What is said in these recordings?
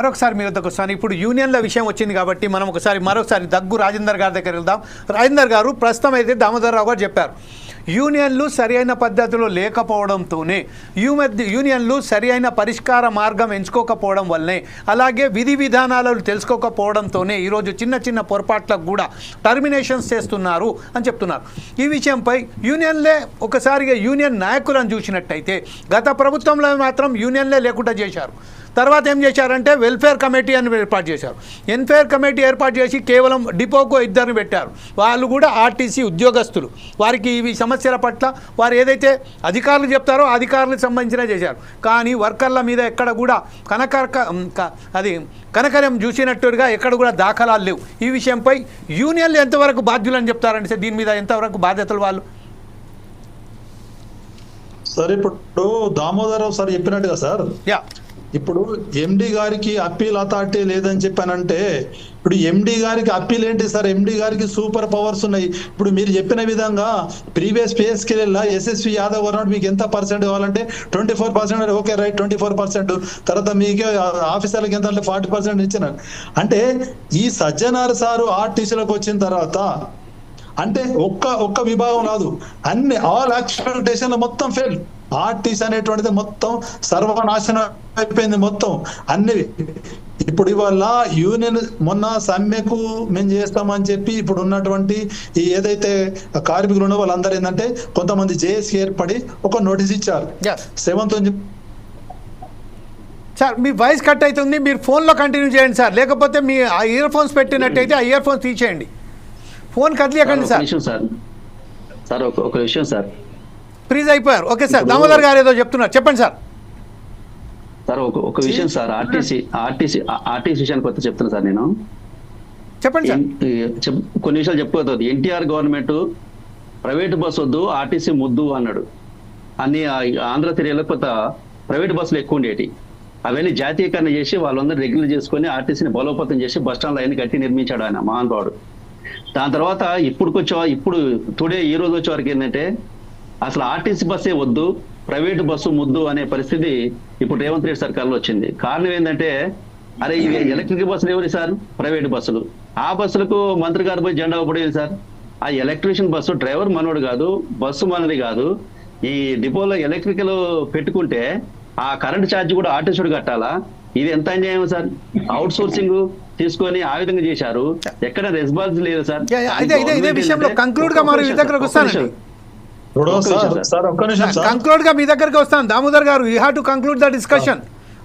మరొకసారి మీ వద్దకు వస్తాను. ఇప్పుడు యూనియన్ల విషయం వచ్చింది కాబట్టి మనం ఒకసారి మరొకసారి దగ్గు రాజేందర్ గారి దగ్గర వెళ్దాం. రాజేందర్ గారు ప్రస్తుతం అయితే దామోదరరావు గారు చెప్పారు. యూనియన్లు సరైన పద్ధతిలో లేకపోవడంతోనే యూమె- యూనియన్లు సరైన పరిష్కార మార్గం ఎంచుకోకపోవడం వల్లనే అలాగే విధి విధానాలను తెలుసుకోకపోవడంతోనే ఈరోజు చిన్న చిన్న పొరపాట్లకు కూడా టర్మినేషన్స్ చేస్తున్నారు అని చెప్తున్నారు. ఈ విషయంపై యూనియన్లే ఒకసారిగా యూనియన్ నాయకులను చూసినట్టయితే గత ప్రభుత్వంలో మాత్రం యూనియన్లే లేకుండా చేశారు. తర్వాత ఏం చేశారంటే వెల్ఫేర్ కమిటీ అని ఏర్పాటు చేశారు. వెల్ఫేర్ కమిటీ ఏర్పాటు చేసి కేవలం డిపోకు ఇద్దరిని పెట్టారు. వాళ్ళు కూడా ఆర్టీసీ ఉద్యోగస్తులు. వారికి ఇవి సమస్యల పట్ల వారు ఏదైతే అధికారులు చెప్తారో అధికారులకు సంబంధించిన చేశారు. కానీ వర్కర్ల మీద ఎక్కడ కూడా కనకరక క- అది కనకరం చూసినట్టుగా ఎక్కడ కూడా దాఖలాలు లేవు. ఈ విషయంపై యూనియన్లు ఎంతవరకు బాధ్యులని చెప్తారంటే దీని మీద ఎంతవరకు బాధ్యతలు వాళ్ళు? సార్ ఇప్పుడు దామోదరరావు సార్ చెప్పినట్టుగా సార్ యా. ఇప్పుడు ఎండి గారికి అప్పీల్ అథారిటీ లేదని చెప్పానంటే ఇప్పుడు ఎండి గారికి అప్పీల్ ఏంటి సార్? ఎండి గారికి సూపర్ పవర్స్ ఉన్నాయి. ఇప్పుడు మీరు చెప్పిన విధంగా ప్రీవియస్ పేస్కి ఎస్ఎస్వి యాదవ్ గారు మీకు ఎంత పర్సెంట్ కావాలంటే twenty four percent okay right twenty four percent. తర్వాత మీకే ఆఫీసర్లకు ఎంత అంటే ఫార్టీ పర్సెంట్ ఇచ్చినారు అంటే ఈ సజ్జనార్ సారు ఆర్టీసీలకు వచ్చిన తర్వాత అంటే ఒక్క ఒక్క విభాగం రాదు. అన్ని ఆల్ ఎక్స్పెక్టేషన్ మొత్తం ఫెయిల్. ఆర్టీసీ అనేటువంటిది మొత్తం సర్వనాశనం అయిపోయింది మొత్తం అన్ని. ఇప్పుడు ఇవాళ యూనియన్ మొన్న సమ్మెకు మేము చేస్తామని చెప్పి ఇప్పుడు ఉన్నటువంటి ఈ ఏదైతే కార్మికులు ఉన్నో వాళ్ళందరూ ఏంటంటే కొంతమంది జేఏసీ ఏర్పడి ఒక నోటీస్ ఇచ్చారు. యా సెవెంత్ సార్ మీ వాయిస్ కట్ అవుతుంది. మీరు ఫోన్లో కంటిన్యూ చేయండి సార్. లేకపోతే మీ ఆ ఇయర్ ఫోన్స్ పెట్టినట్టయితే ఆ ఇయర్ ఫోన్స్ తీసేయండి. ఫోన్ కదిలేకండి సార్ సార్. సార్. ఒక ఒక విషయం సార్. ఫ్రీజ్ అయిపోయారు ఓకే సార్ దామోదర్ గారు ఏదో చెప్తున్నారు. చెప్పండి సార్. సార్ ఒక ఒక విషయం సార్ ఆర్టీసీ ఆర్టీసీ ఆర్టీసీ విషయానికి కొత్త చెప్తున్నా సార్ నేను. చెప్పండి సార్. కొన్ని విషయాలు చెప్పుకోవద్దు ఎన్టీఆర్ గవర్నమెంట్ ప్రైవేట్ బస్ వద్దు ఆర్టీసీ ముద్దు అన్నాడు. అన్ని ఆంధ్ర తిరిగిలో కొత్త ప్రైవేట్ బస్సులు ఎక్కువ ఉండేటి. అవన్నీ జాతీయకరణ చేసి వాళ్ళందరూ రెగ్యులర్ చేసుకొని ఆర్టీసీని బలోపేతం చేసి బస్ అవన్నీ కట్టి నిర్మించాడు ఆయన మహానుభావుడు. దాని తర్వాత ఇప్పుడు వచ్చే ఇప్పుడు టుడే ఈ రోజు వచ్చే వరకు ఏంటంటే అసలు ఆర్టీసీ బస్సే వద్దు ప్రైవేట్ బస్సు ముద్దు అనే పరిస్థితి ఇప్పుడు రేవంత్ రెడ్డి సర్కార్లో వచ్చింది. కారణం ఏంటంటే అరే ఇవి ఎలక్ట్రిక్ బస్సులు ఎవరి సార్? ప్రైవేట్ బస్సులు. ఆ బస్సులకు మంత్రి గారు పోయి జెండా ఊపడేది సార్? ఆ ఎలక్ట్రీషియన్ బస్సు డ్రైవర్ మనోడు కాదు బస్సు మనది కాదు. ఈ డిపోలో ఎలక్ట్రికల్ పెట్టుకుంటే ఆ కరెంట్ ఛార్జ్ కూడా ఆర్టీసీడు కట్టాలా? ఇది ఎంత అన్యాయం సార్? అవుట్ సోర్సింగ్ తీసుకొని ఆ విధంగా చేశారు. ఎక్కడ రెస్పాన్స్ లేదు సార్. ఇదే విషయంలో కంక్లూడ్గా మరి దగ్గరకు వస్తానండి. ఇప్పుడు సార్ ఒక్క నిమిషం కంక్లూడ్గా మీ దగ్గరికి వస్తాను. దామోదర్ గారు you have to conclude the discussion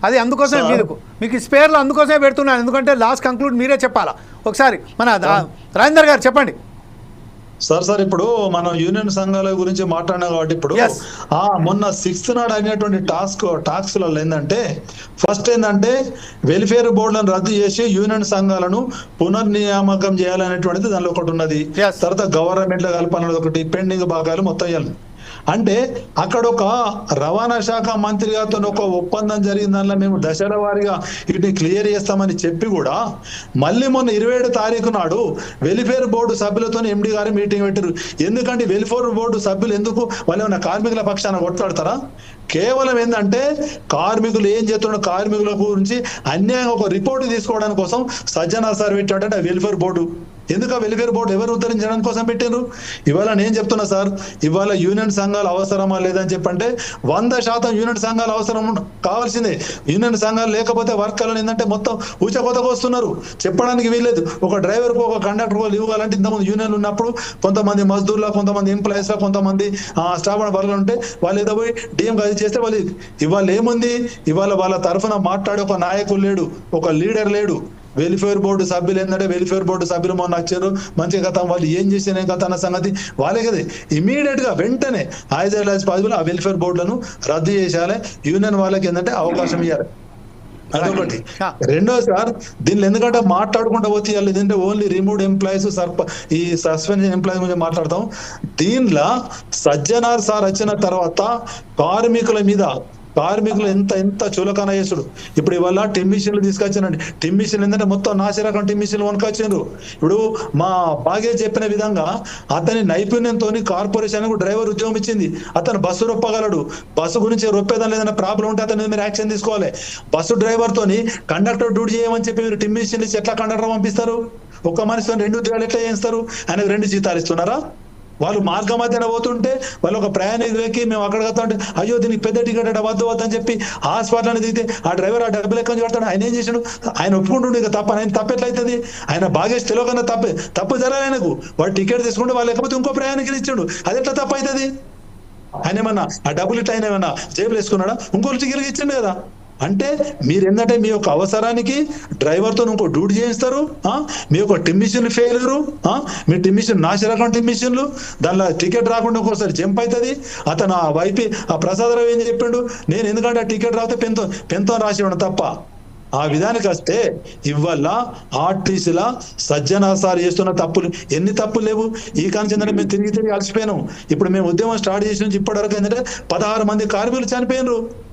అది అందుకోసమే. మీకు మీకు స్పేర్లో అందుకోసమే పెడుతున్నాను. ఎందుకంటే లాస్ట్ కంక్లూడ్ మీరే చెప్పాలా? ఒకసారి మన రాజేందర్ గారు చెప్పండి. సార్ సార్ ఇప్పుడు మనం యూనియన్ సంఘాల గురించి మాట్లాడినాం కాబట్టి ఇప్పుడు. ఆ మొన్న సిక్స్త్ నాడు అయినటువంటి టాస్క్లలో ఏంటంటే ఫస్ట్ ఏంటంటే వెల్ఫేర్ బోర్డులను రద్దు చేసి యూనియన్ సంఘాలను పునర్నియామకం చేయాలనేటువంటిది దానిలో ఒకటి ఉన్నది. తర్వాత గవర్నమెంట్లో కలపాలన్నది ఒకటి పెండింగ్ భాగాలు మొత్తం అంటే అక్కడ ఒక రవాణా శాఖ మంత్రి గారితో ఒక ఒప్పందం జరిగిన దానిలో మేము దశల వారీగా వీటిని క్లియర్ చేస్తామని చెప్పి కూడా మళ్ళీ మొన్న ఇరవై ఏడు తారీఖు నాడు వెల్ఫేర్ బోర్డు సభ్యులతో ఎండి గారు మీటింగ్ పెట్టారు ఎందుకంటే వెల్ఫేర్ బోర్డు సభ్యులు ఎందుకు వాళ్ళు ఏమైనా కార్మికుల పక్షాన కొట్లాడతారా? కేవలం ఏంటంటే కార్మికులు ఏం చేస్తున్న కార్మికుల గురించి అన్యాయం ఒక రిపోర్ట్ తీసుకోవడానికి కోసం సజ్జనా సార్ పెట్టాడంటే వెల్ఫేర్ బోర్డు. ఎందుకు ఆ వెల్ఫేర్ బోర్డు ఎవరు ఉద్ధరించడం కోసం పెట్టారు ఇవాళ నేను చెప్తున్నా సార్ ఇవాళ యూనియన్ సంఘాలు అవసరమా లేదని చెప్పంటే వంద శాతం యూనియన్ సంఘాలు అవసరం కావాల్సిందే. యూనియన్ సంఘాలు లేకపోతే వర్కర్లను ఏంటంటే మొత్తం ఊచకోతకు వస్తున్నారు. చెప్పడానికి వీల్లేదు. ఒక డ్రైవర్కు ఒక కండక్టర్కు లీవ్ కావాలంటే ఇంతమంది యూనియన్ ఉన్నప్పుడు కొంతమంది మజ్దూర్ల కొంతమంది ఎంప్లాయీస్లో కొంతమంది స్టాఫ్ వర్గలు ఉంటే వాళ్ళు ఏదో పోయి డిఎం అది చేస్తే వాళ్ళు ఇవాళ ఏముంది? ఇవాళ వాళ్ళ తరఫున మాట్లాడే ఒక నాయకుడు లేడు ఒక లీడర్ లేడు. వెల్ఫేర్ బోర్డు సభ్యులు ఏంటంటే వెల్ఫేర్ బోర్డు సభ్యులు మొన్న వచ్చారు. మంచి కథ వాళ్ళు ఏం చేసిన కథ అన్న సంగతి వాళ్ళే కదా. ఇమీడియట్గా వెంటనే యాజ్ ఎల్ పాసిబుల్ ఆ వెల్ఫేర్ బోర్డులను రద్దు చేసేయాలి. యూనియన్ వాళ్ళకి ఏంటంటే అవకాశం ఇవ్వాలి అదొకటి. రెండో సార్ దీనిలో ఎందుకంటే మాట్లాడుకుంటూ ఇవాళ ఏంటంటే ఓన్లీ రిమూవ్ ఎంప్లాయీస్ సర్ప ఈ సస్పెన్షన్ ఎంప్లాయీస్ గురించి మాట్లాడతాం. దీనిలో సజ్జనార్ సార్ వచ్చిన తర్వాత కార్మికుల మీద కార్మికులు ఎంత ఎంత చులకన చేసుడు ఇప్పుడు ఇవాళ టిమ్ మిషన్లు తీసుకొచ్చానండి టిమ్ మిషన్లు ఏంటంటే మొత్తం నాసి రకం టిమ్ మిషన్లు కొనుకొచ్చిండ్రు ఇప్పుడు మా బాగే చెప్పిన విధంగా అతని నైపుణ్యంతో కార్పొరేషన్కు డ్రైవర్ ఉద్యోగం ఇచ్చింది. అతను బస్సు రొప్పగలడు. బస్సు గురించి రొప్పేదాని ఏదైనా ప్రాబ్లం ఉంటే అతని మీరు యాక్షన్ తీసుకోవాలి. బస్సు డ్రైవర్తో కండక్టర్ డ్యూటీ చేయమని చెప్పి మీరు టిమ్ మిషన్లు ఇచ్చి ఎట్లా కండక్టర్ పంపిస్తారు? ఒక్క మనిషితో రెండు ఉద్యోగాలు ఎట్లా చేస్తారు ఆయనకు రెండు జీతాలు ఇస్తున్నారా? వాళ్ళు మార్గ మధ్యన పోతుంటే వాళ్ళు ఒక ప్రయాణికులకి మేము అక్కడ ఉంటే అయ్యో దీనికి పెద్ద టికెట్ అట వద్దు వద్దని చెప్పి హాస్పిటల్ దిగితే ఆ డ్రైవర్ ఆ డబ్బులు ఎక్కడి నుంచి ఆయన ఏం చేసాడు ఆయన ఒప్పుకుంటుండే ఇక తప్ప ఆయన తప్పు ఎట్లయితుంది? ఆయన భాగేష్ తెలియకుండా తప్పే తప్పు జరగాలి ఆయనకు. వాడు టికెట్ తీసుకుంటే వాళ్ళు లేకపోతే ఇంకో ప్రయాణికులు ఇచ్చాడు. అది ఎట్లా తప్పు అవుతుంది ఆయన ఏమన్నా ఆ డబ్బులు ఇట్లా ఆయన ఏమన్నా జేబులు వేసుకున్నాడా? ఇంకోటి టికెట్ ఇచ్చిండు కదా. అంటే మీరు ఏంటంటే మీ యొక్క అవసరానికి డ్రైవర్తో ఇంకో డ్యూటీ చేయిస్తారు మీ యొక్క టిమ్మిషన్ ఫెయిలరు మీ టిమ్మిషన్ నాశ రకం టిమ్మిషన్లు దానిలో టికెట్ రాకుండా ఒక్కోసారి జంప్ అవుతుంది అతను ఆ వైపీ ఆ ప్రసాదరావు ఏం చెప్పిండు? నేను ఎందుకంటే ఆ టికెట్ రాస్తే పెంతో పెంతో రాసి తప్ప. ఆ విధానికి వస్తే ఇవల్ల ఆర్టీసీల సజ్జన సార్ చేస్తున్న తప్పులు ఎన్ని తప్పులు లేవు? ఈ కాంచి మేము తిరిగి తిరిగి అలసిపోయినాం. ఇప్పుడు మేము ఉద్యమం స్టార్ట్ చేసిన ఇప్పటివరకు ఏంటంటే పదహారు మంది కార్మికులు చనిపోయినరు.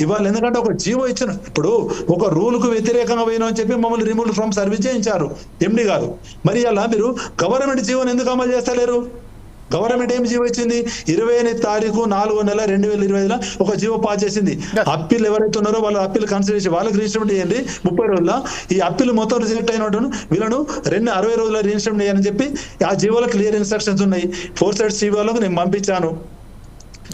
ఇవాళ ఎందుకంటే ఒక జీవో ఇచ్చిన ఇప్పుడు ఒక రూల్కు వ్యతిరేకంగా పోయినా అని చెప్పి మమ్మల్ని రిమూవ్ ఫ్రమ్ సర్వీస్ చేయించారు. ఎండి గారు. మరి అలా మీరు గవర్నమెంట్ జీవోని ఎందుకు అమలు చేస్తలేరు? గవర్నమెంట్ ఏం జీవో ఇచ్చింది? ఇరవై ఎనిమిది తారీఖు నాలుగో నెల రెండు వేల ఇరవై ఐదులో ఒక జీవో పాస్ చేసింది. అప్పీల్ ఎవరైతే ఉన్నారో వాళ్ళ అప్పీల్ కన్సిడర్ చేసి వాళ్ళకి రిజిస్ట్రేషన్ చేయండి. ముప్పై రోజుల ఈ అప్పీల్ మొత్తం రిజెక్ట్ అయిన వాళ్ళను రెండు అరవై రోజుల రిజిస్ట్రేషన్ చేయాలని చెప్పి ఆ జీవోలో క్లియర్ ఇన్స్ట్రక్షన్స్ ఉన్నాయి. ఫోర్ సైడ్ జీవోలకు నేను పంపించాను.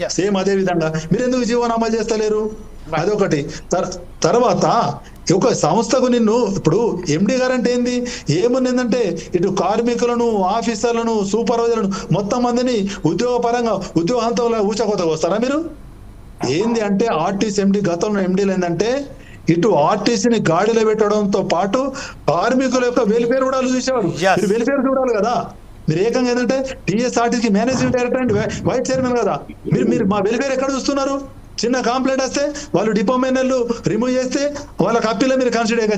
సేమ్ అదే విధంగా. మీరు ఎందుకు జీవోని అమలు చేస్తలేరు? అదొకటి. తర్- తర్వాత ఒక సంస్థకు నిన్ను ఇప్పుడు ఎండి గారు అంటే ఏంది? ఏముంది ఏంటంటే ఇటు కార్మికులను ఆఫీసర్లను సూపర్వైజర్లను మొత్తం మందిని ఉద్యోగ పరంగా ఉద్యోగంతో ఊచకోతకు వస్తారా మీరు? ఏంది అంటే ఆర్టీసీ ఎండి గతంలో ఎండీలు ఏంటంటే ఇటు ఆర్టీసీని గాడిలో పెట్టడంతో పాటు కార్మికుల యొక్క వెల్ఫేర్ కూడా చూసేవారు. మీరు వెల్ఫేర్ చూడాలి కదా. మీరు ఏకంగా ఏంటంటే TSRTC managing director and vice chairman కదా. మీరు మీరు మా వెల్ఫేర్ ఎక్కడ చూస్తున్నారు? చిన్న కంప్లైంట్ వస్తే వాళ్ళు డిపోమెంట్లు రిమూవ్ చేస్తే వాళ్ళకి అప్పీల మీరు కన్సిడర్